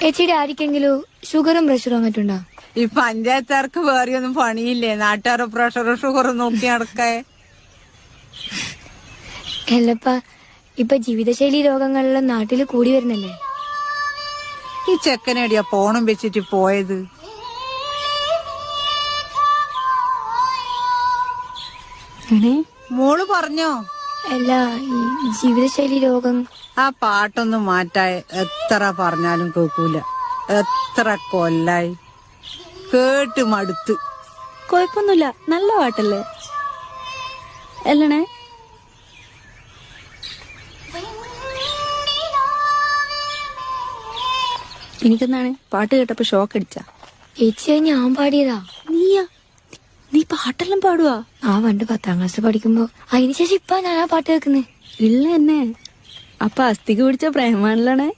ചേച്ചിയുടെ ആർക്കെങ്കിലും ഷുഗറും പ്രഷറും വന്നിട്ടുണ്ടോ? ഈ പഞ്ചായത്തുകാർക്ക് വേറെ ഒന്നും പണിയില്ലേ? നാട്ടുകാരുടെ പ്രഷറും ഷുഗറും നോക്കി നടക്കേ. അല്ലപ്പ ഇപ്പൊ ജീവിതശൈലി രോഗങ്ങളെല്ലാം നാട്ടിൽ കൂടി വരുന്നല്ലേ? ഈ ചെക്കനടിയാ പോണം വെച്ചിട്ട് പോയത്? മോൾ പറഞ്ഞോ? അല്ല ഈ ജീവിതശൈലി രോഗം. ആ പാട്ടൊന്നും മാറ്റായി എത്ര പറഞ്ഞാലും കേൾക്കൂല. എത്ര കൊല്ലായി. കേട്ട് മടുത്ത്. കുഴപ്പമൊന്നുമില്ല. നല്ല പാട്ടല്ലേ? അല്ലണേ? എനിക്കെന്താണ് പാട്ട് കേട്ടപ്പോ ഷോക്ക് അടിച്ചാ. ചേച്ചി ഞാൻ പാടിയതാ. നീയാ? നീ പാട്ടെല്ലാം പാടുവാ? ആ പണ്ട് പത്താം ക്ലാസ് പഠിക്കുമ്പോ. അതിനുശേഷം ഇപ്പൊ ഞാൻ ആ പാട്ട് കേൾക്കുന്നേ. ഇല്ല എന്നെ. അപ്പൊ അസ്ഥിക്ക് പിടിച്ച പ്രേമാണല്ലോണേ?